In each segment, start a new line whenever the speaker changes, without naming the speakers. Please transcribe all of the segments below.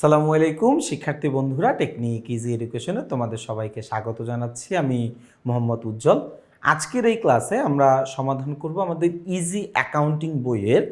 সালামু আলাইকুম, শিক্ষার্থী বন্ধুরা টেকনিক ইজি এডুকেশনে তোমাদের সবাইকে স্বাগত জানাচ্ছি। আমি মোহাম্মদ উজ্জ্বল। আজকের এই ক্লাসে আমরা সমাধান করব আমাদের ইজি অ্যাকাউন্টিং বইয়ের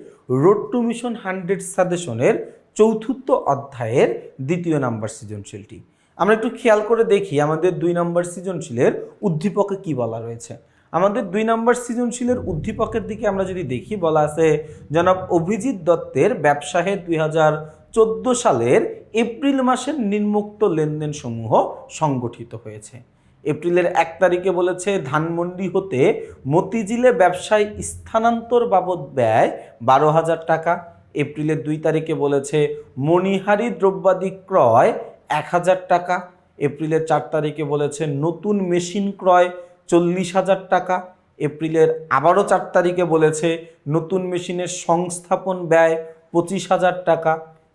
রোড টু মিশন হান্ড্রেড সাজেশনের চতুর্থ অধ্যায়ের দ্বিতীয় নাম্বার সৃজনশীলটি। আমরা একটু খেয়াল করে দেখি আমাদের দুই নম্বর সৃজনশীলের উদ্দীপকে কি বলা রয়েছে। আমাদের দুই নম্বর সৃজনশীলের উদ্দীপকের দিকে আমরা যদি দেখি, বলা আছে, জনাব অভিজিৎ দত্তের ব্যবসায়ে দুই হাজার চোদ্দ সালের এপ্রিল মাসের নিম্নোক্ত লেনদেন সমূহ সংগঠিত হয়েছে। এপ্রিলের এক তারিখে বলেছে, ধানমন্ডি হতে মতিঝিলে ব্যবসায় স্থানান্তর বাবদ ব্যয় বারো হাজার টাকা। এপ্রিলের দুই তারিখে বলেছে, মণিহারি দ্রব্যাদি ক্রয় এক হাজার টাকা। এপ্রিলের চার তারিখে বলেছে, নতুন মেশিন ক্রয় চল্লিশ হাজার টাকা। এপ্রিলের আবারও চার তারিখে বলেছে, নতুন মেশিনের সংস্থাপন ব্যয় পঁচিশ হাজার টাকা।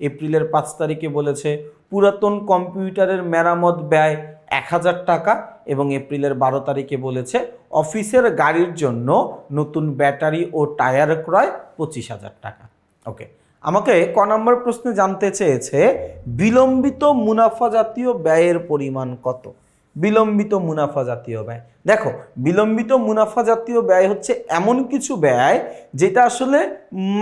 এপ্রিলের পাঁচ তারিখে বলেছে, পুরাতন কম্পিউটারের মেরামত ব্যয় এক হাজার টাকা এবং এপ্রিলের বারো তারিখে বলেছে, অফিসের গাড়ির জন্য নতুন ব্যাটারি ও টায়ার ক্রয় পঁচিশ হাজার টাকা। ওকে আমাকে ক নম্বর প্রশ্নে জানতে চেয়েছে, বিলম্বিত মুনাফা জাতীয় ব্যয়ের পরিমাণ কত? বিলম্বিত মুনাফা জাতীয় ব্যয়। দেখো, বিলম্বিত মুনাফা জাতীয় ব্যয় হচ্ছে এমন কিছু ব্যয় যেটা আসলে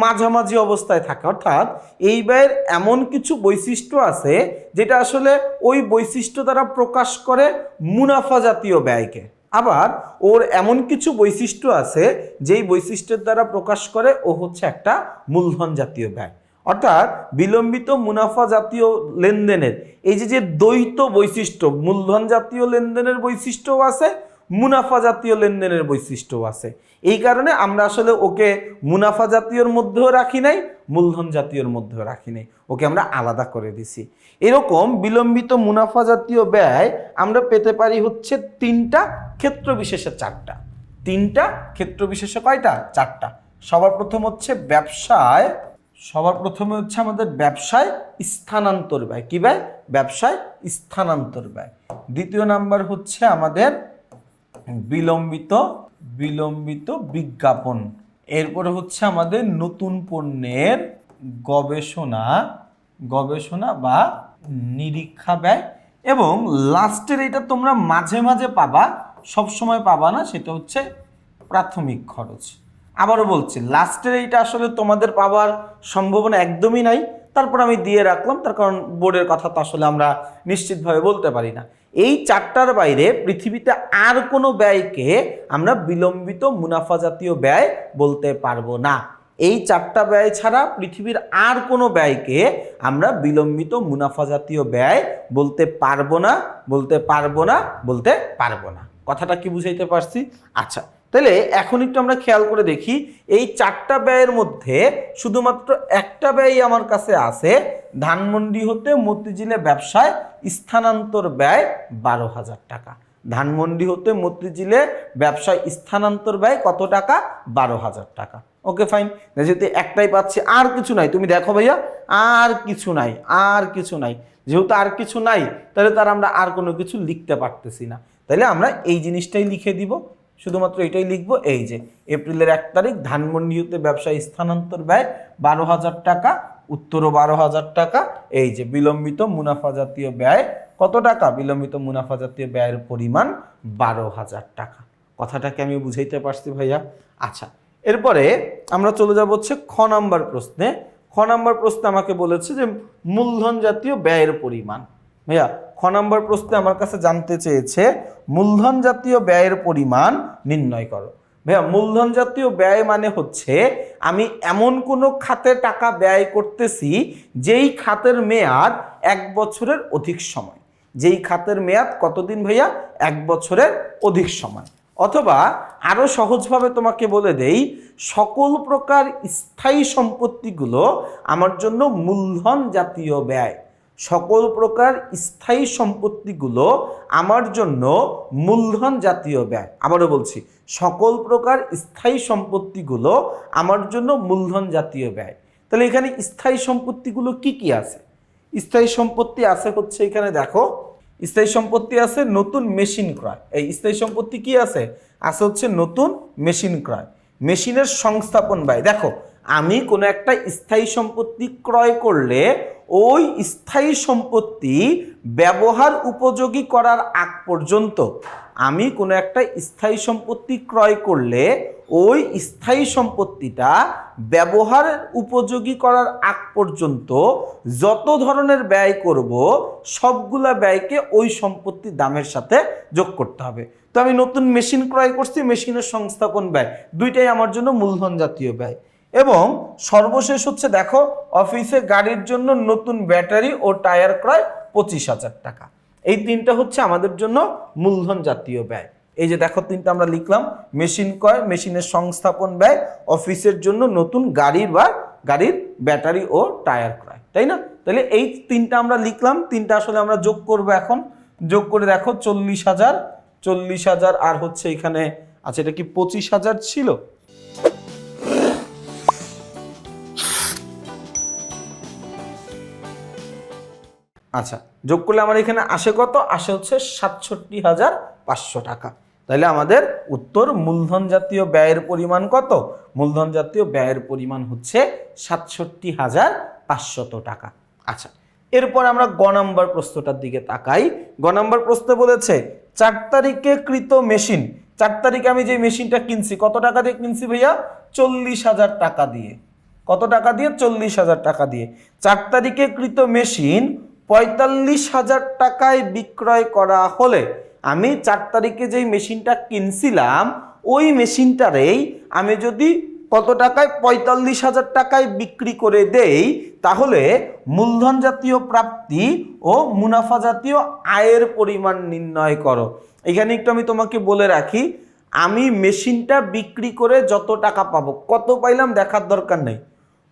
মাঝামাঝি অবস্থায় থাকে। অর্থাৎ এই ব্যয়ের এমন কিছু বৈশিষ্ট্য আছে যেটা আসলে ওই বৈশিষ্ট্য দ্বারা প্রকাশ করে মুনাফা জাতীয় ব্যয়কে। আবার ওর এমন কিছু বৈশিষ্ট্য আছে যেই বৈশিষ্ট্যের দ্বারা প্রকাশ করে ও হচ্ছে একটা মূলধন জাতীয় ব্যয়। অর্থাৎ বিলম্বিত মুনাফা জাতীয় লেনদেনের, এই যে যে দ্বৈত বৈশিষ্ট্য, মূলধন জাতীয় লেনদেনের বৈশিষ্ট্যও আছে, মুনাফা জাতীয় লেনদেনের বৈশিষ্ট্যও আছে। এই কারণে আমরা আসলে ওকে মুনাফা জাতীয়র মধ্যেও রাখি নাই, মূলধন জাতীয়র মধ্যেও রাখি নাই। ওকে আমরা আলাদা করে দিছি। এরকম বিলম্বিত মুনাফা জাতীয় ব্যয় আমরা পেতে পারি হচ্ছে তিনটা ক্ষেত্র বিশেষে চারটা। তিনটা ক্ষেত্র বিশেষে কয়টা? চারটা। সবার প্রথম হচ্ছে ব্যবসায় সবার প্রথমে হচ্ছে আমাদের ব্যবসায় স্থানান্তর ব্যয়। কি ব্যয়? ব্যবসায় স্থানান্তর ব্যয়। দ্বিতীয় নাম্বার হচ্ছে আমাদের বিলম্বিত বিলম্বিত বিজ্ঞাপন। এরপরে হচ্ছে আমাদের নতুন পণ্যের গবেষণা গবেষণা বা নিরীক্ষা ব্যয়। এবং লাস্টের এটা তোমরা মাঝে মাঝে পাবা সব সময় পাবা না, সেটা হচ্ছে প্রাথমিক খরচ। আবারও বলছি লাস্টের এইটা আসলে তোমাদের পাওয়ার সম্ভাবনা একদমই নাই। তারপর আমি দিয়ে রাখলাম, তার কারণ বোর্ডের কথা তো আসলে আমরা নিশ্চিতভাবে বলতে পারি না। এই চারটার বাইরে পৃথিবীতে আর কোনো ব্যয়কে আমরা বিলম্বিত মুনাফা জাতীয় ব্যয় বলতে পারব না। এই চারটা ব্যয় ছাড়া পৃথিবীর আর কোনো ব্যয়কে আমরা বিলম্বিত মুনাফা জাতীয় ব্যয় বলতে পারব না, বলতে পারব না, বলতে পারব না। কথাটা কি বুঝাইতে পারছি? আচ্ছা তাহলে এখন একটু আমরা খেয়াল করে দেখি, এই চারটা ব্যয়ের মধ্যে শুধুমাত্র একটা ব্যয় আমার কাছে আছে, ধানমন্ডি হতে মতিঝিলে ব্যবসায় স্থানান্তর ব্যয় বারো হাজার টাকা। ধানমন্ডি হতে মতিঝিলে ব্যবসায় স্থানান্তর ব্যয় কত টাকা? বারো হাজার টাকা। ওকে ফাইন যেহেতু একটাই পাচ্ছি, আর কিছু নাই। তুমি দেখো ভাইয়া, আর কিছু নাই, আর কিছু নাই। যেহেতু আর কিছু নাই, তাহলে তার আমরা আর কোনো কিছু লিখতে পারতেছি না। তাহলে আমরা এই জিনিসটাই লিখে দিব। শুধুমাত্র এটাই লিখব, এই যে এপ্রিলের এক তারিখ ধানমন্ডি হতে ব্যবসায় স্থানান্তর ব্যয় বারো হাজার টাকা, উত্তরও বারো হাজার টাকা, এই যে বিলম্বিত মুনাফা জাতীয় ব্যয় কত টাকা? বিলম্বিত মুনাফা জাতীয় ব্যয়ের পরিমাণ বারো হাজার টাকা। কথাটাকে আমি বুঝাইতে পারছি ভাইয়া। আচ্ছা এরপরে আমরা চলে যাব হচ্ছে খ নাম্বার প্রশ্নে। খ নাম্বার প্রশ্নে আমাকে বলেছে যে মূলধন জাতীয় ব্যয়ের পরিমাণ। ভাইয়া খ নম্বর প্রশ্নে আমার কাছে জানতে চেয়েছে, মূলধন জাতীয় ব্যয়ের পরিমাণ নির্ণয় করো। ভাইয়া, মূলধন জাতীয় ব্যয় মানে হচ্ছে আমি এমন কোনো খাতে টাকা ব্যয় করতেছি যেই খাতের মেয়াদ এক বছরের অধিক সময়। যেই খাতের মেয়াদ কতদিন ভাইয়া? এক বছরের অধিক সময়। অথবা আরও সহজভাবে তোমাকে বলে দেই, সকল প্রকার স্থায়ী সম্পত্তিগুলো আমার জন্য মূলধন জাতীয় ব্যয় সকল প্রকার স্থায়ী সম্পত্তিগুলো আমার জন্য মূলধন জাতীয় ব্যয়। আবারও বলছি, সকল প্রকার স্থায়ী সম্পত্তিগুলো আমার জন্য মূলধন জাতীয় ব্যয়। তাহলে এখানে স্থায়ী সম্পত্তিগুলো কি কি আছে? স্থায়ী সম্পত্তি আছে হচ্ছে এখানে দেখো, স্থায়ী সম্পত্তি আছে নতুন মেশিন ক্রয়। এই স্থায়ী সম্পত্তি কি আছে? আছে হচ্ছে নতুন মেশিন ক্রয়। মেশিনের সংস্থাপন ব্যয়। দেখো আমি কোনো একটা স্থায়ী সম্পত্তি ক্রয় করলে ওই স্থায়ী সম্পত্তি ব্যবহার উপযোগী করার আগ পর্যন্ত আমি কোনো একটা স্থায়ী সম্পত্তি ক্রয় করলে ওই স্থায়ী সম্পত্তিটা ব্যবহার উপযোগী করার আগ পর্যন্ত যত ধরনের ব্যয় করব, সবগুলা ব্যয়কে ওই সম্পত্তির দামের সাথে যোগ করতে হবে। তো আমি নতুন মেশিন ক্রয় করছি, মেশিনের সংস্থাপন ব্যয়। দুইটাই আমার জন্য মূলধন জাতীয় ব্যয়। এবং সর্বশেষ হচ্ছে দেখো, অফিসে গাড়ির জন্য নতুন ব্যাটারি ও টায়ার ক্রয় পঁচিশ হাজার টাকা। এই তিনটা হচ্ছে আমাদের জন্য মূলধন জাতীয় ব্যয়। এই যে দেখো, তিনটা আমরা লিখলাম, মেশিন ক্রয়, মেশিনের সংস্থাপন ব্যয়, অফিসের জন্য নতুন গাড়ির বা গাড়ির ব্যাটারি ও টায়ার ক্রয়, তাই না? তাহলে এই তিনটা আমরা লিখলাম, তিনটা আসলে আমরা যোগ করব এখন। যোগ করে দেখো, চল্লিশ হাজার চল্লিশ হাজার আর হচ্ছে এখানে আচ্ছা এটা কি পঁচিশ হাজার ছিল? আচ্ছা যোগ করলে আমার এখানে আসে কত? আসে হচ্ছে সাতষট্টি হাজার পাঁচশো টাকা। তাহলে আমাদের উত্তর মূলধন জাতীয় ব্যয়ের পরিমাণ কত? মূলধন জাতীয় ব্যয়ের পরিমাণ হচ্ছে সাতষট্টি হাজার পাঁচশত টাকা। আচ্ছা এরপর আমরা গ নাম্বার প্রশ্নটার দিকে তাকাই। গ নাম্বার প্রশ্ন বলেছে, চার তারিখে কৃত মেশিন, চার তারিখে আমি যে মেশিনটা কিনছি, কত টাকা দিয়ে কিনছি ভাইয়া? চল্লিশ হাজার টাকা দিয়ে। কত টাকা দিয়ে? চল্লিশ হাজার টাকা দিয়ে। চার তারিখে কৃত মেশিন পঁয়তাল্লিশ হাজার টাকায় বিক্রয় করা হলে আমি চার তারিখে যেই মেশিনটা কিনছিলাম, ওই মেশিনটারেই আমি যদি কত টাকায় পঁয়তাল্লিশ হাজার টাকায় বিক্রি করে দেই, তাহলে মূলধন জাতীয় প্রাপ্তি ও মুনাফা জাতীয় আয়ের পরিমাণ নির্ণয় করো। এখানে একটু আমি তোমাকে বলে রাখি, আমি মেশিনটা বিক্রি করে যত টাকা পাবো, কত পাইলাম দেখার দরকার নেই।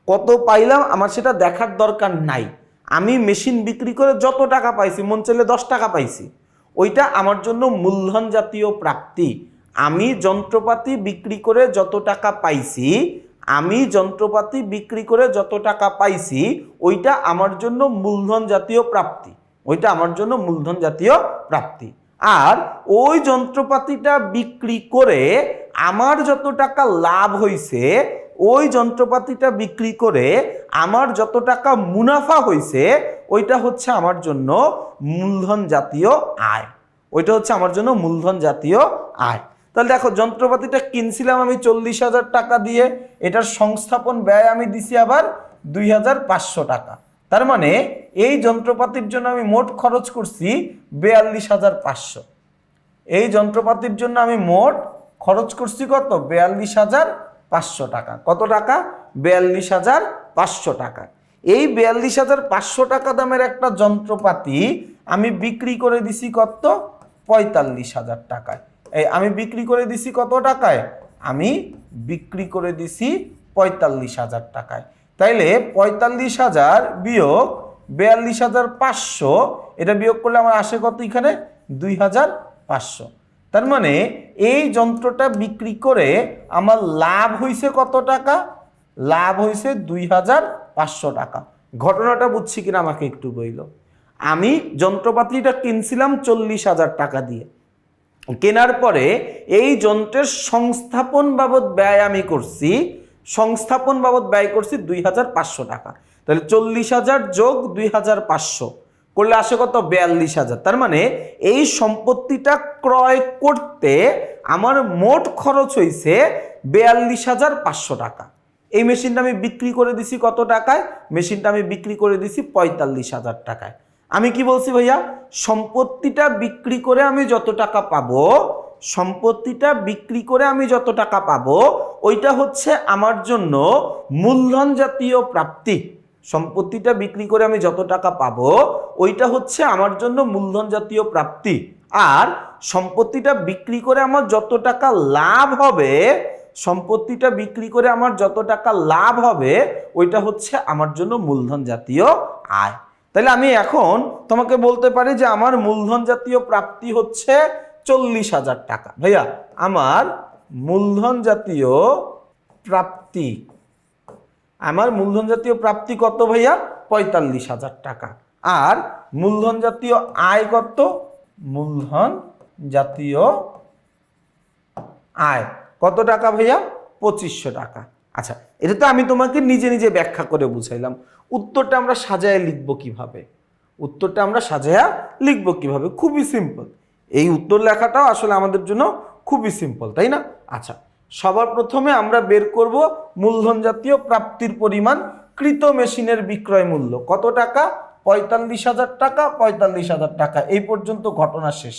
কত পাইলাম আমার সেটা দেখার দরকার নাই। আমি মেশিন বিক্রি করে যত টাকা পাইছি, মন চাইলে দশ টাকা পাইছি, ওইটা আমার জন্য মূলধন জাতীয় প্রাপ্তি। আমি যন্ত্রপাতি বিক্রি করে যত টাকা পাইছি, আমি যন্ত্রপাতি বিক্রি করে যত টাকা পাইছি, ওইটা আমার জন্য মূলধন জাতীয় প্রাপ্তি। ওইটা আমার জন্য মূলধন জাতীয় প্রাপ্তি। আর ওই যন্ত্রপাতিটা বিক্রি করে আমার যত টাকা লাভ হইছে ওই যন্ত্রপাতিটা বিক্রি করে আমার যত টাকা মুনাফা হয়েছে ওইটা হচ্ছে আমার জন্য মূলধন জাতীয় আয়। ওইটা হচ্ছে আমার জন্য মূলধন জাতীয় আয়। তাহলে দেখো, যন্ত্রপাতিটা কিনছিলাম আমি চল্লিশ হাজার টাকা দিয়ে, এটার সংস্থাপন ব্যয় আমি দিছি আবার দুই হাজার পাঁচশো টাকা। তার মানে এই যন্ত্রপাতির জন্য আমি মোট খরচ করছি বেয়াল্লিশ হাজার পাঁচশো। এই যন্ত্রপাতির জন্য আমি মোট খরচ করছি কত? বেয়াল্লিশ হাজার পাঁচশো টাকা। কত টাকা? বেয়াল্লিশ হাজার পাঁচশো টাকা। এই বিয়াল্লিশ হাজার পাঁচশো টাকা দামের একটা যন্ত্রপাতি আমি বিক্রি করে দিছি কত? পঁয়তাল্লিশ হাজার টাকায়। এই আমি বিক্রি করে দিছি কত টাকায়? আমি বিক্রি করে দিছি পঁয়তাল্লিশ হাজার টাকায়। তাইলে পঁয়তাল্লিশ হাজার বিয়োগ বিয়াল্লিশ হাজার পাঁচশো, এটা বিয়োগ করলে আমার আসে কত এখানে? দুই হাজার পাঁচশো। তার মানে এই যন্ত্রটা বিক্রি করে আমার লাভ হইছে কত টাকা? লাভ হয়েছে দুই হাজার পাঁচশো টাকা। ঘটনাটা বুঝছি কিনা আমাকে একটু বইল। আমি যন্ত্রপাতিটা কিনছিলাম চল্লিশ হাজার টাকা দিয়ে। কেনার পরে এই যন্ত্রের সংস্থাপন বাবদ ব্যয় আমি করছি, সংস্থাপন বাবদ ব্যয় করছি দুই হাজার পাঁচশো টাকা। তাহলে চল্লিশ হাজার যোগ দুই হাজার পাঁচশো। করলে আসে কত? বিয়াল্লিশ হাজার। তার মানে এই সম্পত্তিটা ক্রয় করতে আমার মোট খরচ হয়েছে বিয়াল্লিশ হাজার পাঁচশো টাকা। এই মেশিনটা আমি বিক্রি করে দিছি কত টাকায়? মেশিনটা আমি বিক্রি করে দিছি পঁয়তাল্লিশ হাজার টাকায়। আমি কি বলছি ভাইয়া? সম্পত্তিটা বিক্রি করে আমি যত টাকা পাবো, সম্পত্তিটা বিক্রি করে আমি যত টাকা পাবো, ওইটা হচ্ছে আমার জন্য মূলধন জাতীয় প্রাপ্তি। সম্পত্তিটা বিক্রি করে আমি যত টাকা পাবো ওইটা হচ্ছে আমার জন্য মূলধন জাতীয় প্রাপ্তি। আর সম্পত্তিটা বিক্রি করে আমার যত টাকা লাভ হবে, সম্পত্তিটা বিক্রি করে আমার যত টাকা লাভ হবে, ওইটা হচ্ছে আমার জন্য মূলধন জাতীয় আয়। তাহলে আমি এখন তোমাকে বলতে পারি যে আমার মূলধন জাতীয় প্রাপ্তি হচ্ছে চল্লিশ হাজার টাকা। ভাইয়া, আমার মূলধন জাতীয় প্রাপ্তি, আমার মূলধন জাতীয় প্রাপ্তি কত ভাইয়া? পঁয়তাল্লিশ হাজার টাকা। আর মূলধন জাতীয় আয় কত? মূলধন জাতীয় আয়। কত টাকা ভাইয়া? পঁচিশশো টাকা। আচ্ছা এটা তো আমি তোমাকে নিজে নিজে ব্যাখ্যা করে বুঝাইলাম। উত্তরটা আমরা সাজায় লিখব কীভাবে? উত্তরটা আমরা সাজায়া লিখব কীভাবে? খুবই সিম্পল। এই উত্তর লেখাটাও আসলে আমাদের জন্য খুবই সিম্পল, তাই না? আচ্ছা সবার প্রথমে আমরা বের করব মূলধন জাতীয় প্রাপ্তির পরিমাণ কৃত মেশিনের বিক্রয় মূল্য। কত টাকা? পঁয়তাল্লিশ হাজার টাকা, পঁয়তাল্লিশ হাজার টাকা। এই পর্যন্ত ঘটনা শেষ।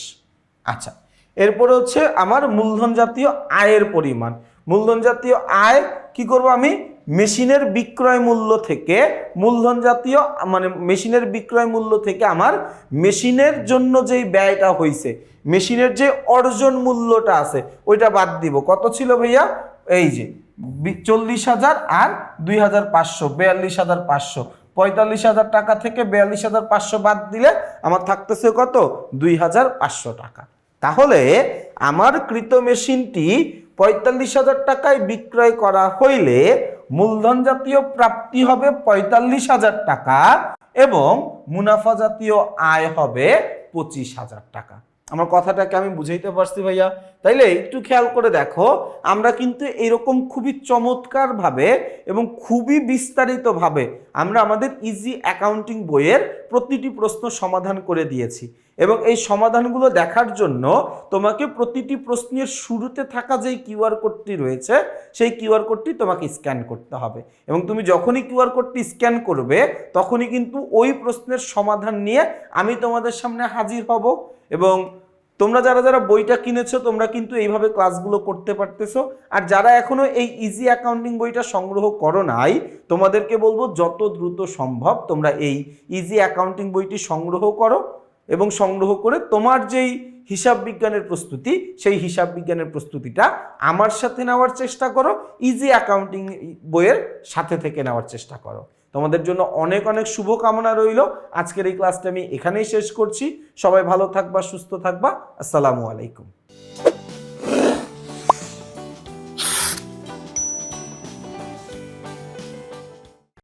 আচ্ছা এরপরে হচ্ছে আমার মূলধন জাতীয় আয়ের পরিমাণ। মূলধন জাতীয় আয় কি করব আমি? মেশিনের বিক্রয় মূল্য থেকে মূলধন জাতীয় মানে মেশিনের বিক্রয় মূল্য থেকে আমার মেশিনের জন্য যেই ব্যয়টা হয়েছে মেশিনের যে অর্জন মূল্যটা আছে, ওইটা বাদ দিব। কত ছিল ভাইয়া? এই যে চল্লিশ হাজার আর দুই হাজার পাঁচশো, বিয়াল্লিশ হাজার পাঁচশো। পঁয়তাল্লিশ হাজার টাকা থেকে বিয়াল্লিশ হাজার পাঁচশো বাদ দিলে আমার থাকতেছে কত? দুই হাজার পাঁচশো টাকা। তাহলে আমার কৃত মেশিনটি পঁয়তাল্লিশ হাজার টাকায় বিক্রয় করা হইলে মূলধন জাতীয় প্রাপ্তি হবে পঁয়তাল্লিশ হাজার টাকা এবং মুনাফা জাতীয় আয় হবে পঁচিশ হাজার টাকা। আমার কথাটাকে আমি বুঝাইতে পারছি ভাইয়া। তাইলে একটু খেয়াল করে দেখো, আমরা কিন্তু এরকম খুবই চমৎকারভাবে এবং খুবই বিস্তারিতভাবে আমরা আমাদের ইজি অ্যাকাউন্টিং বইয়ের প্রতিটি প্রশ্ন সমাধান করে দিয়েছি। এবং এই সমাধানগুলো দেখার জন্য তোমাকে প্রতিটি প্রশ্নের শুরুতে থাকা যেই কিউআর কোডটি রয়েছে, সেই কিউআর কোডটি তোমাকে স্ক্যান করতে হবে। এবং তুমি যখনই কিউআর কোডটি স্ক্যান করবে, তখনই কিন্তু ওই প্রশ্নের সমাধান নিয়ে আমি তোমাদের সামনে হাজির হব। এবং তোমরা যারা যারা বইটা কিনেছো, তোমরা কিন্তু এইভাবে ক্লাসগুলো করতে পারতেছো। আর যারা এখনও এই ইজি অ্যাকাউন্টিং বইটা সংগ্রহ করো নাই, তোমাদেরকে বলব যত দ্রুত সম্ভব তোমরা এই ইজি অ্যাকাউন্টিং বইটি সংগ্রহ করো এবং সংগ্রহ করে তোমার যেই হিসাব বিজ্ঞানের প্রস্তুতি, সেই হিসাব বিজ্ঞানের প্রস্তুতিটা আমার সাথে নেওয়ার চেষ্টা করো ইজি অ্যাকাউন্টিং বইয়ের সাথে থেকে নেওয়ার চেষ্টা করো। তোমাদের জন্য অনেক অনেক শুভকামনা রইল। আজকের এই ক্লাসটা আমি এখানেই শেষ করছি। সবাই ভালো থাকবা, সুস্থ থাকবা। আসসালামু আলাইকুম।